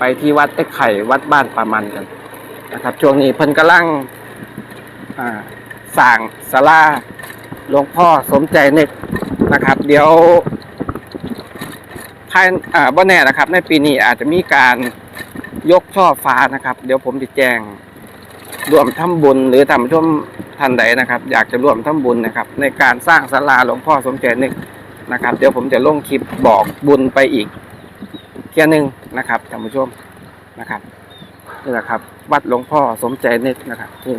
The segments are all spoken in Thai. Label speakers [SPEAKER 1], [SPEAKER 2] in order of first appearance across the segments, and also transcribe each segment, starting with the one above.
[SPEAKER 1] ไปที่วัดไอ้ไข่วัดบ้านปามันกันนะครับช่วงนี้เพิ่นกำลังสร้างศาลาหลวงพ่อสมใจนึกนะครับ เดี๋ยวภายอ่าบ่แน่นะครับ ในปีนี้อาจจะมีการยกช่อฟ้านะครับ เดี๋ยวผมจะแจ้งร่วมทำบุญหรือทำช่วมท่านใดนะครับ อยากจะร่วมทำบุญนะครับ ในการสร้างศาลาหลวงพ่อสมใจนึกนะครับ เดี๋ยวผมจะลงคลิปบอกบุญไปอีก เที่ยหนึ่งนะครับท่านผู้ชมนะครับนี่แหละครับวัดหลวงพ่อสมใจนึกนะครับซึ่ง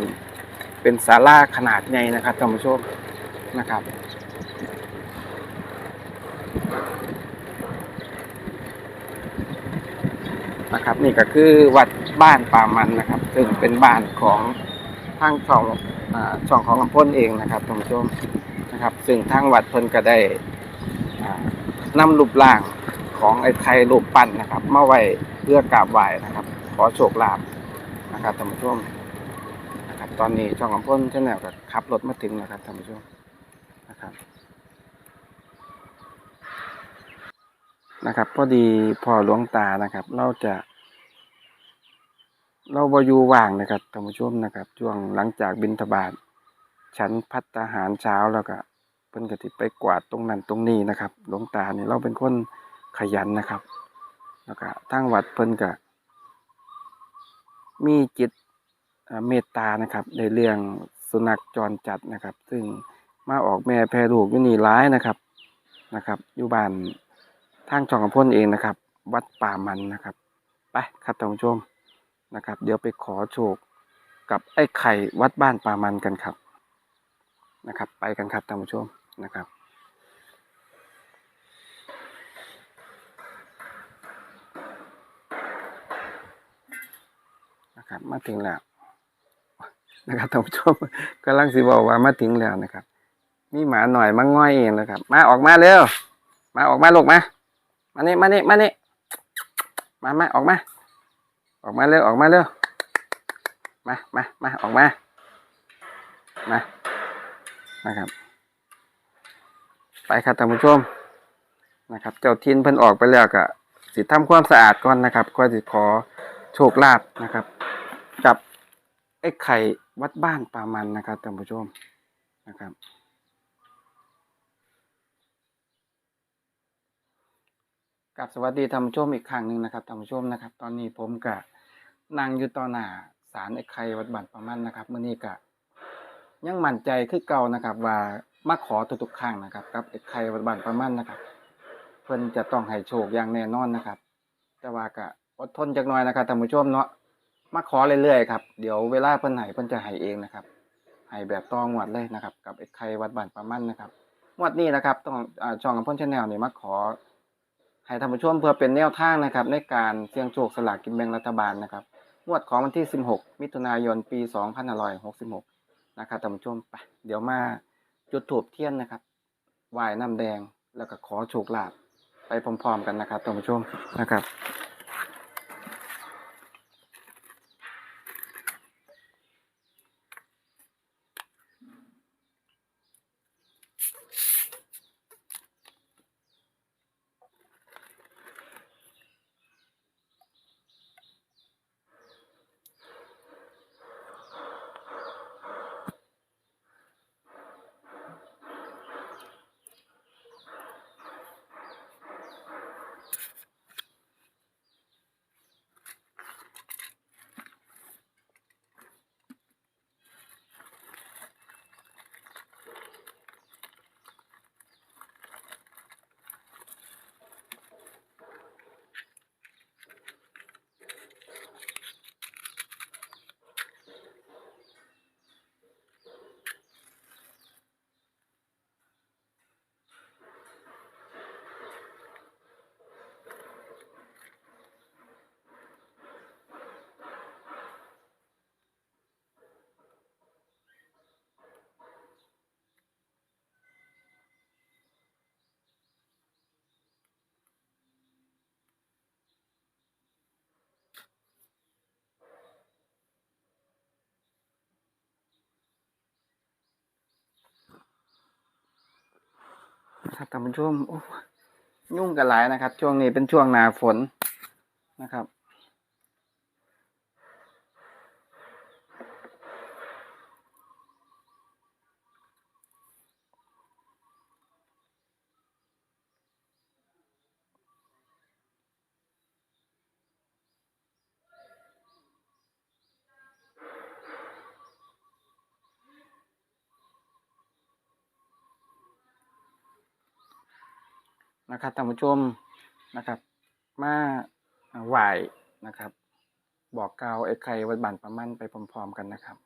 [SPEAKER 1] เป็นศาลาขนาดใหญ่นะครับท่านผู้ชมนะครับนะครับนี่ก็คือวัดบ้านป่ามันนะครับ ซึ่งเป็นบ้านของทางช่องอช่องของลำพ้นเองนะครับท่านผู้ชมนะครับ ซึ่งทางวัดเพิ่นก็ได้อ่านำรูปร่าง ของไอ้ไทยรูปปั้นนะครับมาไว้เพื่อกราบไหว้นะครับ ขอโชคลาภนะครับท่านผู้ชมนะครับ ตอนนี้ช่องของพ่นช่นแนวก็ขับรถมาถึงนะครับท่านผู้ชมนะครับนะครับพอดีพ่อหลวงตานะครับ เราจะ เราบอยู่ว่างนะครับท่านผู้ชมนะครับช่วงหลังจากบินทบาทฉันพัตตาหารเช้าแล้วก็เพิ่นก็สิไปกวาดตรงนั้นตรงนี้นะครับ หลวงตาเนี่ยเราเป็นคน ขยันนะครับ แล้วก็ทางวัดเพิ่นก็มีจิตเมตตานะครับในเรื่องสุนัขจรจัดนะครับ ซึ่งมาออกแม่แพรลูกอยู่นี่ร้ายนะครับนะครับ อยู่บ้านทางช่องกพ้นเองนะครับ วัดป่ามันนะครับ ไปครับท่านผู้ชมนะครับ เดี๋ยวไปขอโชคกับไอ้ไข่วัดบ้านป่ามันกันครับนะครับ ไปกันครับท่านผู้ชมนะครับ นะครับ มาถึงแล้วนะครับท่านผู้ชมกำลังสิบอกว่ามาถึงแล้วนะครับ มีหมาหน่อยมาง่อยเองนะครับ มาออกมาเร็วมาออกมาลูกมามานี่มานี่มานี่มามาออกมา ออกมาเร็วออกมาเร็วมามามาออกมามานะครับ ไปครับท่านผู้ชมนะครับ เจ้าทินเพิ่นออกไปแล้วก็สิทำความสะอาดก่อนนะครับก็สิขอโชคลาภนะครับ กับไอ้ไข่วัดบ้านปามันนะครับท่านผู้ชมนะครับ กับสวัสดีท่านผู้ชมอีกครั้งหนึ่งนะครับท่านผู้ชมนะครับ ตอนนี้ผมกับนั่งยู่ต่อนาศาลไอ้ไข่วัดบ้านปามันนะครับเมื่อนี้ก็ยังมั่นใจคือเก่านะครับ ว่ามาขอทุกๆครั้งนะครับกับไอ้ไข่วัดบ้านปามันนะครับ เพิ่นจะต้องให้โชคอย่างแน่นอนนะครับ แต่ว่าก็อดทนจักหน่อยนะครับท่านผู้ชมเนาะ มาขอเรื่อยๆครับเดี๋ยวเวลาเพิ่นให้เพิ่นจะให้เองนะครับให้แบบต้องงวดเลยนะครับ กับไอ้ไข่วัดบ้านปามันนะครับงวดนี้นะครับต้องอช่องของพ่นชาแนลนี่มาขอให้ท่านผู้ชมเพื่อเป็นแนวทางนะครับ ในการเสี่ยงโชคสลากกินแบ่งรัฐบาลนะครับงวดของวันที่ 16 มิถุนายนปี 2566 นะครับท่านผู้ชมไปเดี๋ยวมาจุดถูปเทียนนะครับไหว้น้ำแดงแล้วก็ขอโชคลาภไปพร้อมๆกันนะครับท่านผู้ชมนะครับ ครับท่านผู้ชมยุ่งกันหลายนะครับ ช่วงนี้เป็นช่วงหนาฝนนะครับ นะครับท่านผู้ชมนะครับ มาไหวนะครับ บอกกล่าวไอ้ไข่วัดบันประมันไปพร้อมๆกันนะครับ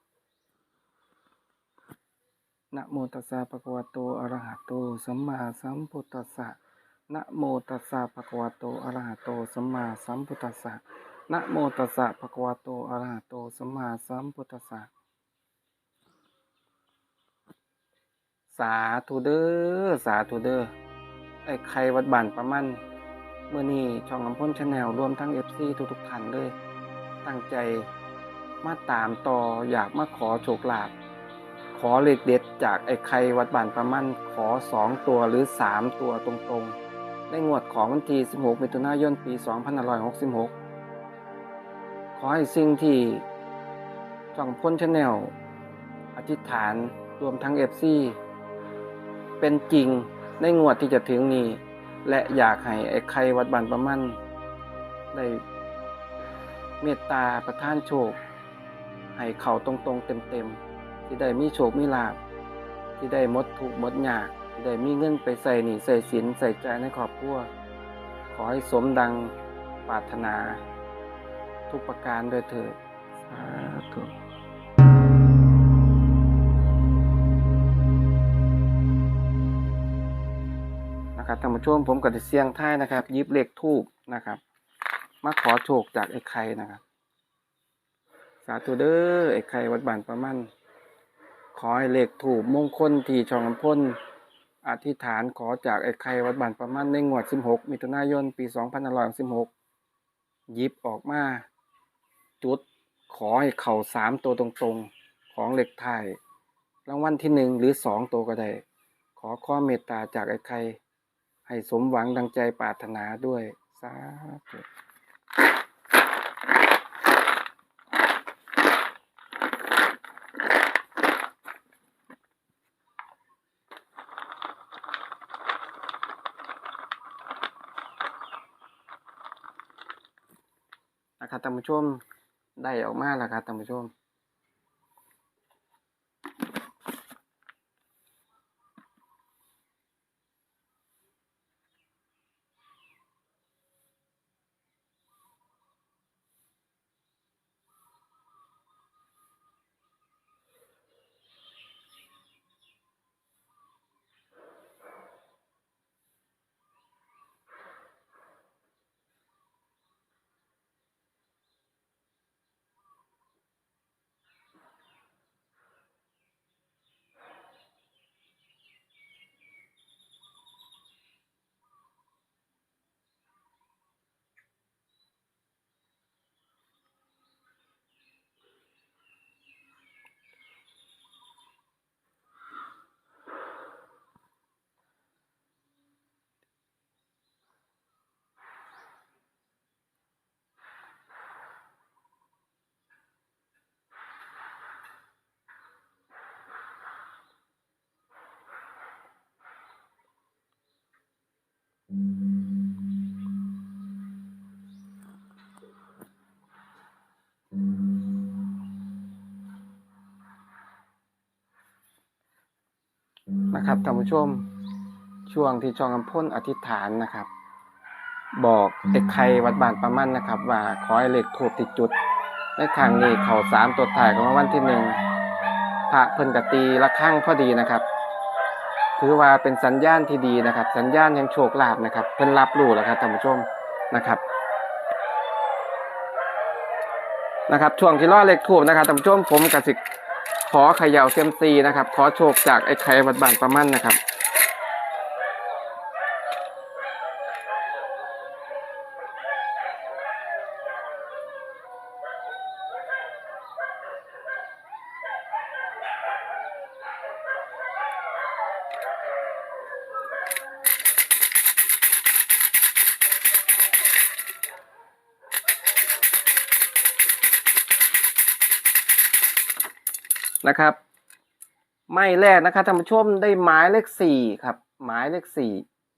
[SPEAKER 1] นะโมตัสสะภะคะวะโตอะระหะโตสัมมาสัมพุทธัสสะนะโมตัสสะภะคะวะโตอะระหะโตสัมมาสัมพุทธัสสะนะโมตัสสะภะคะวะโตอะระหะโตสัมมาสัมพุทธัสสะสาธุเด้อสาธุเด้อ ไอ้ไข่วัดบ้านประมันเมื่อนี้ช่องอำพลชาแนลรวมทั้ง FC ทุกๆท่านเลย ตั้งใจมาตามต่ออยากมาขอโชคลาภขอเลขเด็ดจากไอ้ไข่วัดบ้านประมันขอสองตัวหรือสามตัวตรงๆในงวดของวันที่ 16 มิถุนายน ปี 2566 ขอให้สิ่งที่ช่องพ้นชาแนลอธิษฐานรวมทั้ง FC เป็นจริง ในงวดที่จะถึงนี้ และอยากให้ไอ้ไข่วัดบ้านประมันได้เมตตาประทานโชค ให้เขาตรงๆเต็มๆที่ได้มีโชคมีลาภที่ได้มดทุกข์หยากที่ได้มีเงินไปใส่หนี้ใส่สินใส่ใจในครอบครัวขอให้สมดังปรารถนา ทุกประการโดยเถิดสาธุ นะครับท่านผู้ชมผมก็จะเสียงท้ายนะครับยิบเลขทูบนะครับ มาขอโชคจากไอ้ไข่นะครับ สาธุเด้อไอ้ไข่วัดบ้านประมันขอให้เลขถูกมงคลที่ช่องลำพ้นอธิษฐานขอจากไอ้ไข่วัดบ้านประมันในงวด 16 มิถุนายน ปี 2516หยิบออกมา จุดขอให้เข่าสามตัวตรงๆ ของเหล็กไทยรางวัลที่หนึ่งหรือสองตัวก็ได้ ขอความเมตตาจากไอ้ไข่ ให้สมหวังดังใจปรารถนาด้วย สาธุนะครับท่านผู้ชมได้ออกมาแล้วครับท่านผู้ชม นะครับท่านผู้ชมช่วงที่ช่องอำพ่นอธิษฐานนะครับ บอกเด็กไข่วัดบ้านประมันนะครับ ว่าขอให้เลขถูกติดจุดในครั้งนี้เขาสามตัวถ่ายของรางวันที่หนึ่งพระเพิ่นกตีละข้างพอดีนะครับ ถือว่าเป็นสัญญาณที่ดีนะครับ สัญญาณแห่งโชคลาภนะครับ เพิ่นรับรู้แล้วครับท่านผู้ชมนะครับนะครับช่วงที่ล่อเลขถูกนะครับท่านผู้ชมผมกสิ ขอเขย่าเซียมซีนะครับ ขอโชคจากไอ้ไข่วัดบ้านประมันนะครับ นะครับ ไม่แรกนะครับท่านผู้ชมได้หมายเลขสี่ครับ หมายเลขสี่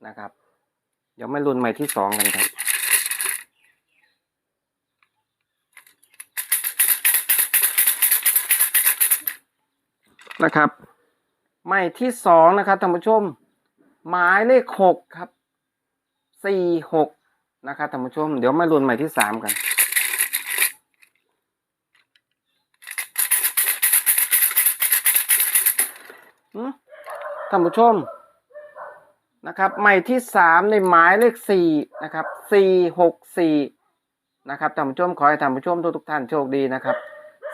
[SPEAKER 1] นะครับ เดี๋ยวมาลุ้นใหม่ที่สองกันครับนะครับไม่ที่สองนะครับท่านผู้ชม หมายเลขหกครับสี่หกนะครับท่านผู้ชม เดี๋ยวมาลุ้นใหม่ที่สามกัน ท่านผู้ชมนะครับใหม่ที่สามในหมายเลขสี่นะครับสี่หกสี่นะครับท่านผู้ชมขอให้ท่านผู้ชมทุกทุกท่านโชคดีนะครับ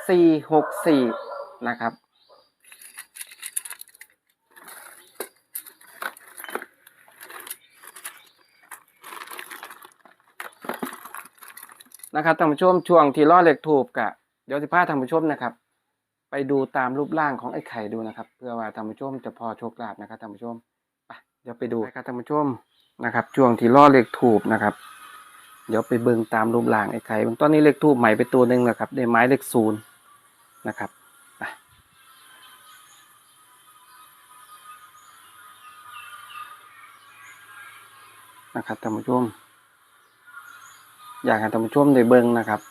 [SPEAKER 1] สี่หกสี่นะครับนะครับท่านผู้ชมช่วงที่ล่อเหล็กถูกกะเดี๋ยวสิพาท่านผู้ชมนะครับ ไปดูตามรูปร่างของไอ้ไข่ดูนะครับ เพื่อว่าท่านผู้ชมจะพอโชคลาภนะครับท่านผู้ชมไปเดี๋ยวไปดูนะครับท่านผู้ชมนะครับช่วงที่ล่อเหล็กถูกนะครับ เดี๋ยวไปเบิ่งตามรูปร่างไอ้ไข่เบื้องต้นนี้เลขทูบใหม่ไปตัวหนึ่งนะครับได้ไม้เลขศูนย์นะครับไปนะครับท่านผู้ชม อยากให้ท่านผู้ชมได้เบิ่งนะครับ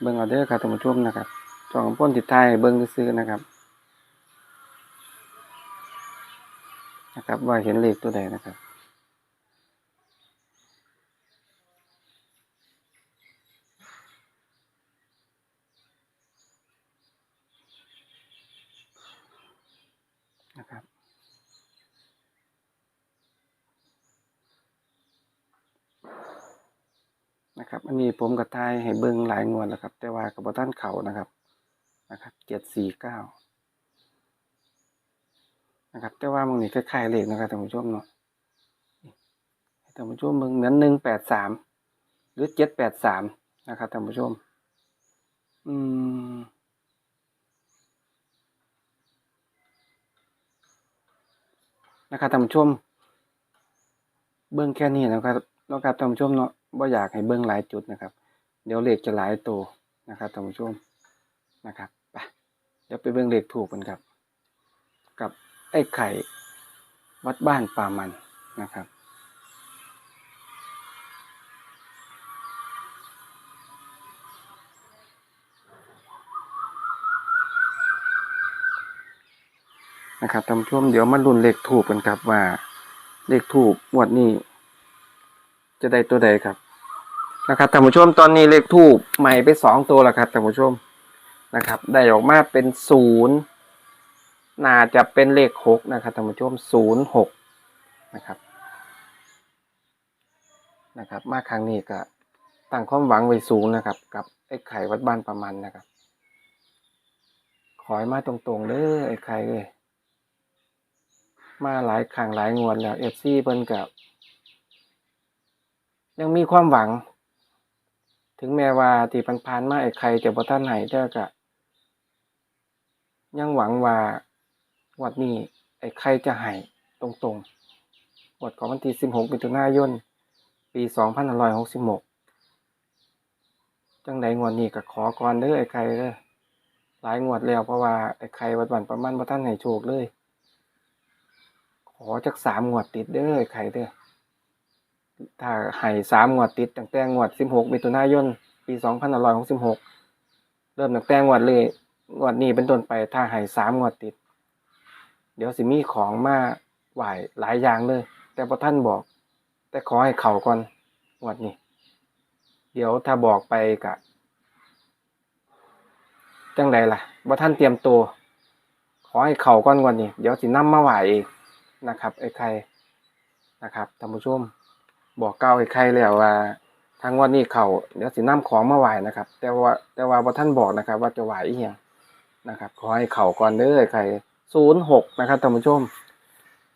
[SPEAKER 1] เบิ้งเอาเด้อครับท่านผู้ชมนะครับจองพ้นติดท้ายเบิ่งซื้อนะครับ นะครับว่าเห็นเลขตัวใดนะครับ นะครับ อันนี้ผมกับทายให้เบิ่งหลายงวดแล้วครับ แต่ว่ากับบท่านเขานะครับนะครับเจ็ดสี่เก้านะครับ แต่ว่ามึงนี่คล้ายๆเลขนะครับท่านผู้ชมเนาะท่านผู้ชมเบิ่งเหมือนหนึ่งแปดสามหรือเจ็ดแปดสามนะครับท่านผู้ชม อืมนะครับท่านผู้ชม เบิ้งแค่นี้นะครับแล้วครับท่านผู้ชมเนาะ บ่อยากให้เบิ้งหลายจุดนะครับ เดี๋ยวเลขจะหลายตัวนะครับท่านผู้ชมนะครับไปเดี๋ยวไปเบิ้งเลขถูกกันครับ กับไอ้ไข่วัดบ้านป่ามันนะครับนะครับท่านผู้ชมเดี๋ยวมาลุ้นเลขถูกกันครับว่าเลขถูกงวดนี้ จะได้ตัวใดครับ นะครับท่านผู้ชมตอนนี้เลขถูกใหม่ไปสองตัวแล้วครับท่านผู้ชมนะครับ ได้ออกมาเป็นศูนย์น่าจะเป็นเลขหกนะครับท่านผู้ชมศูนย์หกนะครับนะครับ มาครั้งนี้ก็ตั้งความหวังไว้สูงนะครับ กับไอ้ไข่วัดบ้านประมันนะครับ ขอให้มาตรงๆเด้อไอ้ไข่เลยมาหลายครั้งหลายงวดแล้วเอฟซีเพิ่นกับยังมีความหวัง ถึงแม้ว่าที่ผ่านๆมาไอ้ใครจะบ่ทันให้แต่ก็ยังหวังว่าวัดนี้ไอ้ใครจะให้ตรงๆวัดของวันที่ 16มิถุนายนปี 2566 จังใดงวดนี้ก็ขอก่อนเด้อไอ้ใครเด้อหลายงวดแล้วเพราะว่าไอ้ใครวัดบันประมาณบ่ทันให้โชคเลย ขอจักสามงวดติดเด้อไข่เด้อ ถ้าให้สามงวดติดตั้งแต่งวดสิบหกมิถุนายนปีสองพันหร้อยหกสิบหกเริ่มตั้งแต่งวดเลยงวดนี้เป็นต้นไปถ้าให้สามงวดติด เดี๋ยวสิมีของมาไหวหลายอย่างเลย แต่พอท่านบอก แต่ขอให้เข่าก่อนงวดนี้ เดี๋ยวถ้าบอกไปกะจังใดล่ะบ่าท่านเตรียมตัว ขอให้เข่าก่อนงวดนี้เดี๋ยวสินำมาไหวเองนะครับไอ้ใครนะครับท่านผู้ชม บอกเก้าไอ้ใครแล้วว่าทางวันนี้เขาเดี๋ยวสินำของมาไหวนะครับ แต่ว่าแต่ว่าบ่ท่านบอกนะครับ ว่าจะไหวอีหยังนะครับ ขอให้เขาก่อนเด้อไอ้ใครศูนย์หกนะครับท่านผู้ชม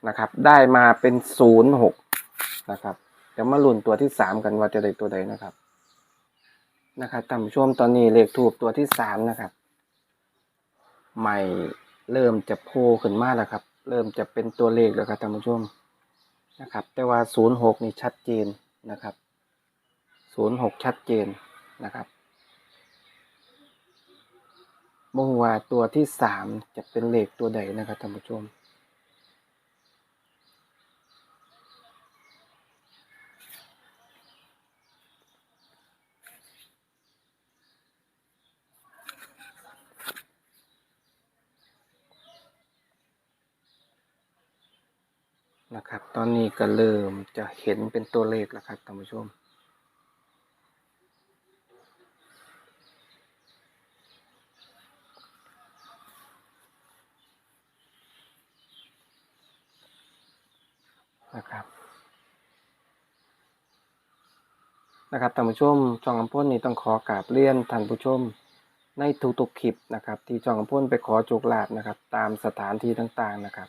[SPEAKER 1] นะครับ ได้มาเป็นศูนย์หกนะครับเดี๋ยวมาลุ้นตัวที่สามกันว่าจะได้ตัวใดนะครับนะครับท่านผู้ชมตอนนี้เลขทูบตัวที่สามนะครับ ใหม่เริ่มจะโผล่ขึ้นมาแล้วครับ เริ่มจะเป็นตัวเลขแล้วครับท่านผู้ชม นะครับ แต่ว่า06นี่ชัดเจนนะครับ06ชัดเจนนะครับบ่งว่าตัวที่3จะเป็นเลขตัวใดนะครับท่านผู้ชม นะครับ ตอนนี้ก็เริ่มจะเห็นเป็นตัวเลขแล้วครับท่านผู้ชม นะครับ นะครับท่านผู้ชมจองอำพ่นนี่ต้องขอกราบเรียนท่านผู้ชมในทุกๆคลิปนะครับ ที่จองอำพ่นไปขอโจกลาบนะครับ ตามสถานที่ต่างๆนะครับ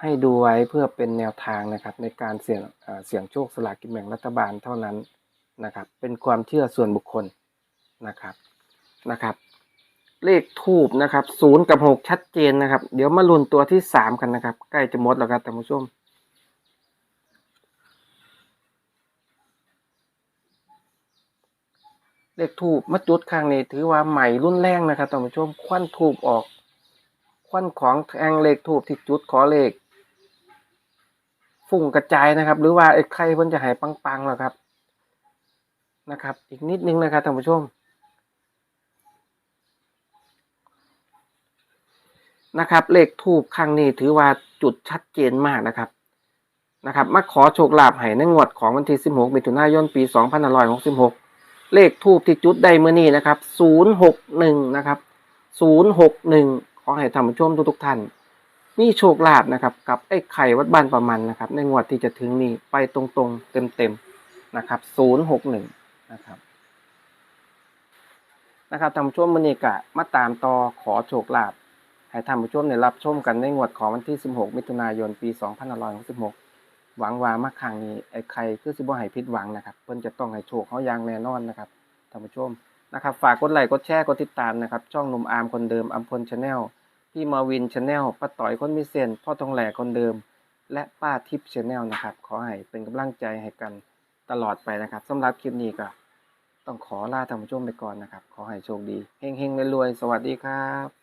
[SPEAKER 1] ให้ดูไว้เพื่อเป็นแนวทางนะครับในการเสี่ยงเสี่ยงโชคสลากกินแบ่งรัฐบาลเท่านั้นนะครับ เป็นความเชื่อส่วนบุคคลนะครับนะครับ เลขทูบนะครับศูนย์กับหกชัดเจนนะครับ เดี๋ยวมาลุ้นตัวที่สามกันนะครับ ใกล้จะหมดแล้วครับท่านผู้ชมเลขทูบมาจุดครั้งนี้ถือว่าใหม่รุ่นแรงนะครับท่านผู้ชมควันทูบออก ควันของแทงเลขทูบที่จุดขอเลข ฝุ่งกระจายนะครับ หรือว่าไอ้ใครเพิ่นจะหายปังๆแล้วครับนะครับ อีกนิดนึงนะครับท่านผู้ชมนะครับ เลขทูบครั้งนี้ถือว่าจุดชัดเจนมากนะครับนะครับ มาขอโชคลาภให้ในงวดของวันที่ 16 มิถุนายน ปี 2566 เลขทูบที่จุดได้เมื่อนี้นะครับ 061 นะครับ 061 ขอให้ท่านผู้ชมทุกๆท่าน มีโชคลาภนะครับ กับไอ้ไข่วัดบ้านประมันนะครับ ในงวดที่จะถึงนี้ไปตรงๆ เต็มๆนะครับ061นะครับนะครับท่านผู้ชมมณีก็มาตามต่อขอโชคลาภให้ท่านผู้ชมได้รับชมกันในงวดของวันที่ 16 มิถุนายน ปี 2566 หวังว่ามาครั้งนี้ไอ้ใครคือสิบ่ให้ผิดหวังนะครับ เพิ่นจะต้องให้โชคเขาอย่างแน่นอนนะครับท่านผู้ชมนะครับ ฝากกดไลค์กดแชร์กดติดตามนะครับ ช่องหนุ่มอาร์มคนเดิมอัมพลชาแนล พี่มาวินชาแนลป้าต่อยคนมีเซนพ่อทองแหล่คนเดิม และป้าทิพย์ชาแนลนะครับ ขอให้เป็นกำลังใจให้กันตลอดไปนะครับสำหรับคลิปนี้ก็ต้องขอลาท่านผู้ชมไปก่อนนะครับ ขอให้โชคดีเฮงๆรวยๆสวัสดีครับ